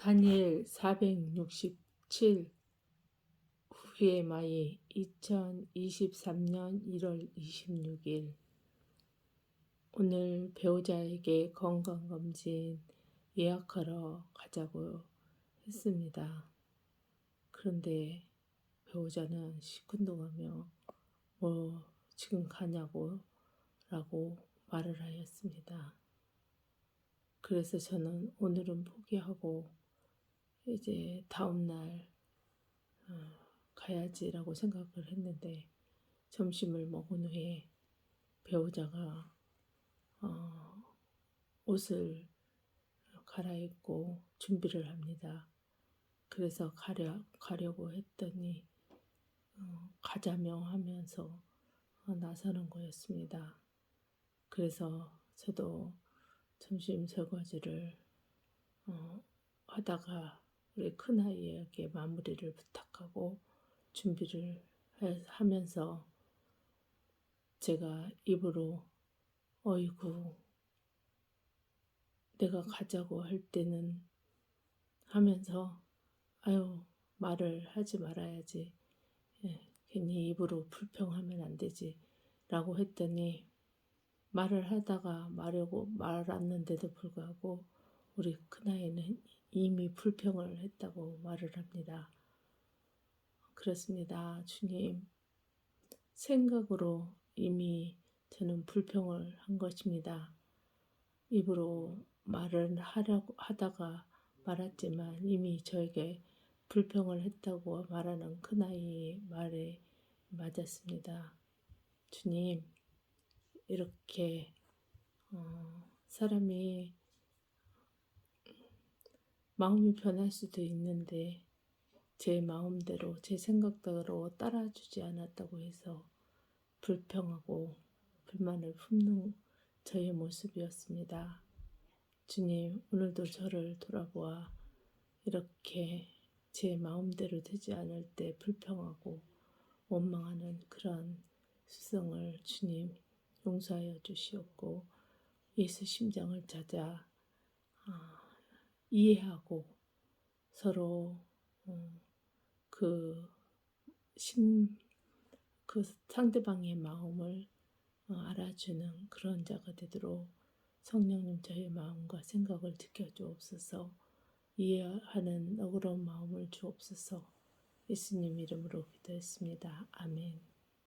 다니엘 467 후의 마이 2023년 1월 26일 오늘 배우자에게 건강검진 예약하러 가자고 했습니다. 그런데 배우자는 시큰둥하며 뭐 지금 가냐고 라고 말을 하였습니다. 그래서 저는 오늘은 포기하고 이제 다음날 어, 가야지라고 생각을 했는데 점심을 먹은 후에 배우자가 어, 옷을 갈아입고 준비를 합니다. 그래서 가려, 가려고 했더니 어, 가자며 하면서 어, 나서는 거였습니다. 그래서 저도 점심 설거지를 어, 하다가 우리 큰아이에게 마무리를 부탁하고 준비를 해- 하면서 제가 입으로 어이구 내가 가자고 할 때는 하면서 아유 말을 하지 말아야지. 예, 괜히 입으로 불평하면 안 되지. 라고 했더니 말을 하다가 말하고 말았는데도 불구하고 우리 큰아이는 이미 불평을 했다고 말을 합니다. 그렇습니다. 주님, 생각으로 이미 저는 불평을 한 것입니다. 입으로 말을 하려고 하다가 말았지만 이미 저에게 불평을 했다고 말하는 큰아이의 말에 맞았습니다. 주님, 이렇게 어, 사람이 마음이 변할 수도 있는데 제 마음대로 제 생각대로 따라주지 않았다고 해서 불평하고 불만을 품는 저의 모습이었습니다. 주님, 오늘도 저를 돌아보아 이렇게 제 마음대로 되지 않을 때 불평하고 원망하는 그런 수성을 주님 용서하여 주시옵고 예수 심장을 찾아 아, 이해하고 서로 어, 그 심, 그 상대방의 마음을 어, 알아주는 그런 자가 되도록 성령님 저의 마음과 생각을 지켜주옵소서 이해하는 너그러운 마음을 주옵소서 예수님 이름으로 기도했습니다. 아멘.